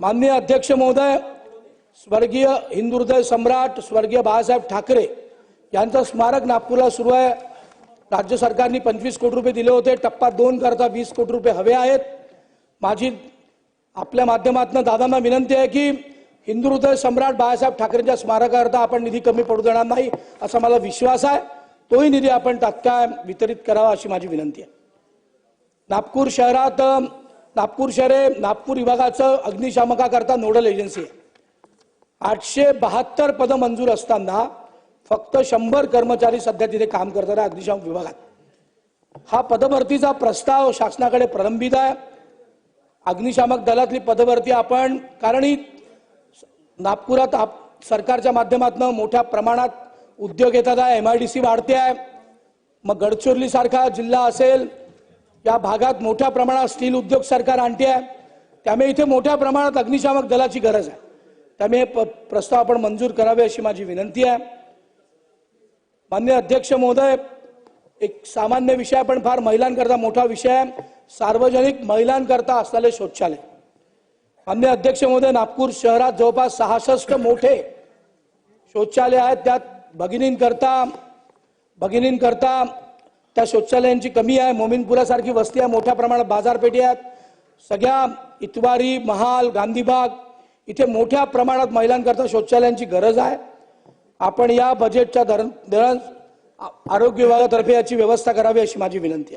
माननीय अध्यक्ष महोदय स्वर्गीय हिंदू हृदय सम्राट स्वर्गीय बाळासाहेब ठाकरे यांचं स्मारक नागपूरला सुरू आहे. राज्य सरकारने पंचवीस कोटी रुपये दिले होते. टप्पा दोन करता वीस कोटी रुपये हवे आहेत. माझी आपल्या माध्यमातून दादांना विनंती आहे की हिंदू हृदय सम्राट बाळासाहेब ठाकरेंच्या स्मारकाकरता आपण निधी कमी पडू देणार नाही असा मला विश्वास आहे. तोही निधी आपण तात्काळ वितरित करावा अशी माझी विनंती आहे. नागपूर शहरात नागपूर शहर नागपूर विभागाचं अग्निशामकाकरता नोडल एजन्सी आहे. आठशे बहात्तर पदं मंजूर असताना फक्त शंभर कर्मचारी सध्या तिथे काम करतात अग्निशामक विभागात. हा पदभरतीचा प्रस्ताव शासनाकडे प्रलंबित आहे. अग्निशामक दलातली पदभरती आपण कारण ही नागपुरात आप- सरकारच्या माध्यमातून मोठ्या प्रमाणात उद्योग येतात आहे एम आय डी सी वाढते आहे. मग गडचिरोलीसारखा जिल्हा असेल या भागात मोठ्या प्रमाणात स्टील उद्योग सरकार आणते आहे. त्यामुळे इथे मोठ्या प्रमाणात अग्निशामक दलाची गरज आहे. त्यामुळे प- प्रस्ताव आपण मंजूर करावे अशी माझी विनंती आहे. मान्य अध्यक्ष महोदय एक सामान्य विषय पण फार महिलांकरता मोठा विषय आहे. सार्वजनिक महिलांकरता असलेले शौचालय. मान्य अध्यक्ष महोदय नागपूर शहरात जवळपास सहासष्ट मोठे शौचालय आहेत. त्यात भगिनींकरता भगिनींकरता त्या शौचालयांची कमी आहे. मोमिनपुरासारखी वस्ती आहे. मोठ्या प्रमाणात बाजारपेठी आहेत. सगळ्या इतवारी महाल गांधीबाग इथे मोठ्या प्रमाणात महिलांकरता शौचालयांची गरज आहे. आपण या बजेटच्या दर धरण आ- आरोग्य विभागातर्फे याची व्यवस्था करावी अशी माझी विनंती आहे.